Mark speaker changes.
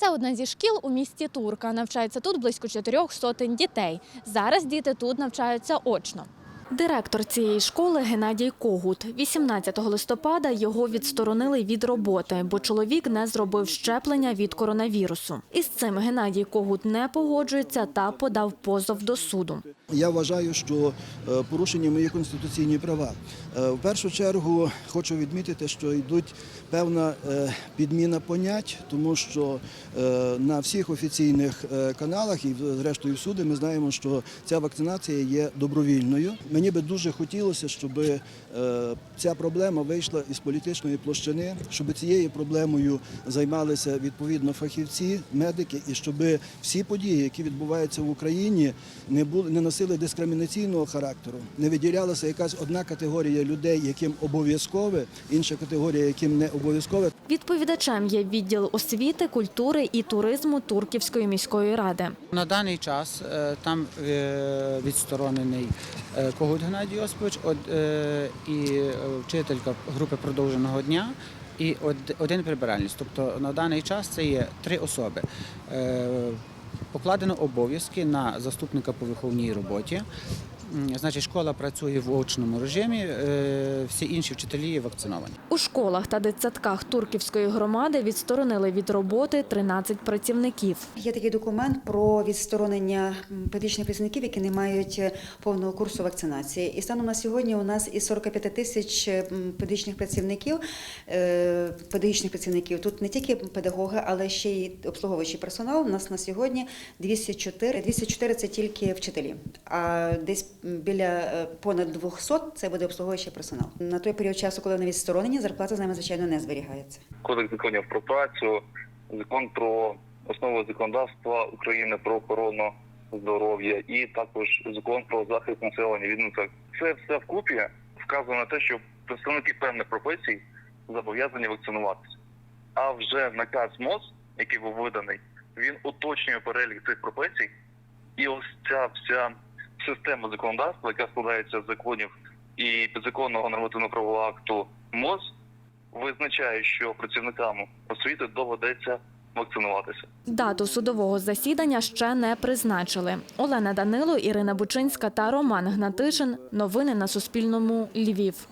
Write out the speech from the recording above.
Speaker 1: Це одна зі шкіл у місті Турка. Навчається тут близько чотирьох сотень дітей. Зараз діти тут навчаються очно. Директор цієї школи Геннадій Когут. 18 листопада його відсторонили від роботи, бо чоловік не зробив щеплення від коронавірусу. Із цим Геннадій Когут не погоджується та подав позов до суду.
Speaker 2: Я вважаю, що е, порушені мої конституційні права. Е, В першу чергу хочу відмітити, що йдуть певна е, підміна понять, тому що на всіх офіційних каналах і зрештою всюди ми знаємо, що ця вакцинація є добровільною. Мені би дуже хотілося, щоб е, ця проблема вийшла із політичної площини, щоб цією проблемою займалися відповідно фахівці, медики, і щоб всі події, які відбуваються в Україні, не були не носили дискримінаційного характеру, не виділялася якась одна категорія людей, яким обов'язкове, інша категорія, яким не обов'язкове.
Speaker 1: Відповідачем є відділ освіти, культури і туризму Турківської міської ради.
Speaker 3: На даний час е, там е, відсторонений е, Когут Геннадій Йосипович од- е, і е, вчителька групи продовженого дня. І од- один прибиральність. Тобто на даний час це є три особи. Е, Покладено обов'язки на заступника по виховній роботі. Значить, школа працює в очному режимі, е, всі інші вчителі є вакциновані.
Speaker 1: У школах та дитсадках Турківської громади відсторонили від роботи 13 працівників.
Speaker 4: Є такий документ про відсторонення педагогічних працівників, які не мають е, повного курсу вакцинації. І станом на сьогодні у нас із 45 тисяч м, педагогічних працівників, е, педагогічних працівників тут не тільки педагоги, але ще й обслуговуючий персонал. У нас на сьогодні 204, 204 – це тільки вчителі, а десь біля е, понад 200 – це буде обслуговуючий персонал. На той період часу, коли вони відсторонені, зарплата з ними звичайно не зберігається.
Speaker 5: Кодекс законів про працю, закон про основи законодавства України про охорону здоров'я і також закон про захист населення від інфекцій. Це все вкупі вказує на те, що представники певних професій зобов'язані вакцинуватися. А вже наказ МОЗ, який був виданий, він уточнює перелік цих професій, і ось ця вся система законодавства, яка складається з законів і підзаконного нормативно-правового акту МОЗ, визначає, що працівникам освіти доведеться вакцинуватися.
Speaker 1: Дату судового засідання ще не призначили. Олена Данило, Ірина Бучинська та Роман Гнатишин. Новини на Суспільному. Львів.